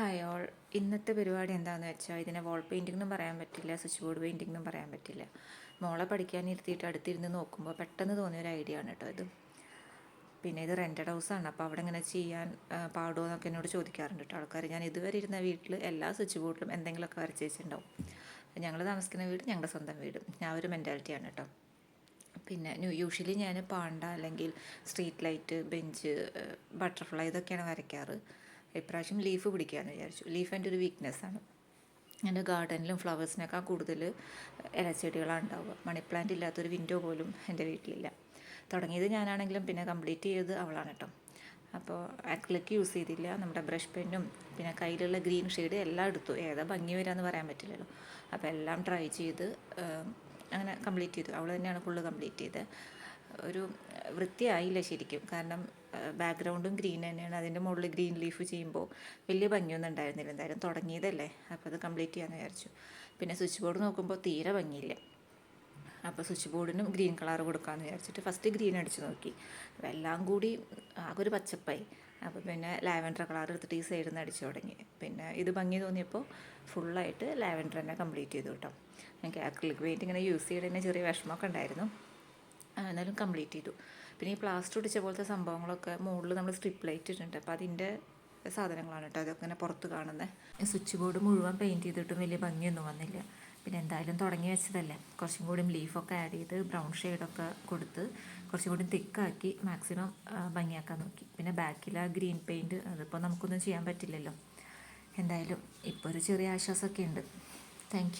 Hi all ഇന്നത്തെ പരിപാടി എന്താണെന്ന് വെച്ചാൽ ഇതിനെ വാൾ പെയിന്റിംഗ് എന്നും പറയാൻ പറ്റില്ല സ്വിച്ച് ബോർഡ് പെയിന്റിംഗ് എന്നും പറയാൻ പറ്റില്ല. മോളെ പഠിക്കാൻ ഇരുത്തിയിട്ട് അടുത്തിരുന്ന് നോക്കുമ്പോൾ പെട്ടെന്ന് തോന്നിയ ഒരു ഐഡിയ ആണ് കേട്ടോ ഇത്. പിന്നെ ഇത് റെന്റഡ് ഹൗസാണ് അപ്പോൾ അവിടെ ഇങ്ങനെ ചെയ്യാൻ പാടുമോ എന്നൊക്കെ എന്നോട് ചോദിക്കാറുണ്ട് കേട്ടോ ആൾക്കാർ ഞാൻ ഇതുവരെ ഇരുന്ന വീട്ടിൽ എല്ലാ സ്വിച്ച് ബോർഡിലും എന്തെങ്കിലുമൊക്കെ വരച്ച് വെച്ചിട്ടുണ്ടാവും. ഞങ്ങൾ താമസിക്കുന്ന വീട് ഞങ്ങളുടെ സ്വന്തം വീട്. ആ ഒരു മെന്റാലിറ്റിയാണ് കേട്ടോ പിന്നെ യൂഷ്വലി ഞാൻ പാണ്ട അല്ലെങ്കിൽ സ്ട്രീറ്റ് ലൈറ്റ് ബെഞ്ച് ബട്ടർഫ്ലൈ ഇതൊക്കെയാണ് വരയ്ക്കാറ്. ഇപ്രാവശ്യം ലീഫ് പിടിക്കാമെന്ന് വിചാരിച്ചു. ലീഫ് എന്റെ ഒരു വീക്ക്നെസ്സാണ് എന്റെ ഗാർഡനിലും ഫ്ലവേഴ്സിനേക്കാൾ കൂടുതൽ ഇലച്ചെടികളാണ് ഉണ്ടാവുക. മണി പ്ലാന്റ് ഇല്ലാത്തൊരു വിൻഡോ പോലും എന്റെ വീട്ടിലില്ല. തുടങ്ങിയത് ഞാനാണെങ്കിലും പിന്നെ കംപ്ലീറ്റ് ചെയ്തത് അവളാണ് കേട്ടോ അപ്പോൾ അക്ലിക്ക് യൂസ് ചെയ്തില്ല. നമ്മുടെ ബ്രഷ് പെന്നും പിന്നെ കയ്യിലുള്ള ഗ്രീൻ ഷെയ്ഡ് എല്ലാം എടുത്തു. ഏതാ ഭംഗി വരാമെന്ന് പറയാൻ പറ്റില്ലല്ലോ. അപ്പോൾ എല്ലാം ട്രൈ ചെയ്ത് അങ്ങനെ കംപ്ലീറ്റ് ചെയ്തു. അവൾ തന്നെയാണ് ഫുള്ള് കംപ്ലീറ്റ് ചെയ്തത്. ഒരു വൃത്തിയായില്ല ശരിക്കും. കാരണം ബാക്ക്ഗ്രൗണ്ടും ഗ്രീൻ തന്നെയാണ്. അതിന്റെ മുകളിൽ ഗ്രീൻ ലീഫ് ചെയ്യുമ്പോൾ വലിയ ഭംഗിയൊന്നും ഉണ്ടായിരുന്നില്ല. എന്തായാലും തുടങ്ങിയതല്ലേ? അപ്പോൾ അത് കംപ്ലീറ്റ് ചെയ്യാമെന്ന് വിചാരിച്ചു. പിന്നെ സ്വിച്ച് ബോർഡ് നോക്കുമ്പോൾ തീരെ ഭംഗിയില്ല. അപ്പോൾ സ്വിച്ച് ബോർഡിനും ഗ്രീൻ കളർ കൊടുക്കാമെന്ന് വിചാരിച്ചിട്ട് ഫസ്റ്റ് ഗ്രീൻ അടിച്ച് നോക്കി. അപ്പോൾ എല്ലാം കൂടി ആകെ ഒരു പച്ചപ്പായി. അപ്പോൾ പിന്നെ ലാവൻഡർ കളർ എടുത്തിട്ട് ഈ സൈഡിൽ നിന്ന് അടിച്ചു തുടങ്ങി. പിന്നെ ഇത് ഭംഗി തോന്നിയപ്പോൾ ഫുള്ളായിട്ട് ലാവൻഡർ തന്നെ കംപ്ലീറ്റ് ചെയ്തു കേട്ടോ. എനിക്ക് അക്രിലിക് പെയിന്റ് ഇങ്ങനെ യൂസ് ചെയ്തതിന് ചെറിയ വിഷമമൊക്കെ ഉണ്ടായിരുന്നു. എന്നാലും കംപ്ലീറ്റ് ചെയ്തു. പിന്നെ ഈ പ്ലാസ്റ്റർ ഇടിച്ച പോലത്തെ സംഭവങ്ങളൊക്കെ മുകളിൽ നമ്മൾ സ്ട്രിപ്പ് ലൈറ്റ് ഇട്ടിട്ടുണ്ട്. അപ്പോൾ അതിന്റെ സാധനങ്ങളാണ് കേട്ടോ അതൊക്കെ ഇങ്ങനെ പുറത്ത് കാണുന്നത് സ്വിച്ച് ബോർഡ് മുഴുവൻ പെയിന്റ് ചെയ്തിട്ടും വലിയ ഭംഗിയൊന്നും വന്നില്ല. പിന്നെ എന്തായാലും തുടങ്ങി വെച്ചതല്ലേ. കുറച്ചും കൂടി ലീഫൊക്കെ ആഡ് ചെയ്ത് ബ്രൗൺ ഷെയ്ഡൊക്കെ കൊടുത്ത് കുറച്ചും കൂടി തിക്കാക്കി മാക്സിമം ഭംഗിയാക്കാൻ നോക്കി. പിന്നെ ബാക്കിൽ ആ ഗ്രീൻ പെയിന്റ് അതിപ്പോൾ നമുക്കൊന്നും ചെയ്യാൻ പറ്റില്ലല്ലോ. എന്തായാലും ഇപ്പോൾ ഒരു ചെറിയ ആശ്വാസമൊക്കെ ഉണ്ട്. താങ്ക്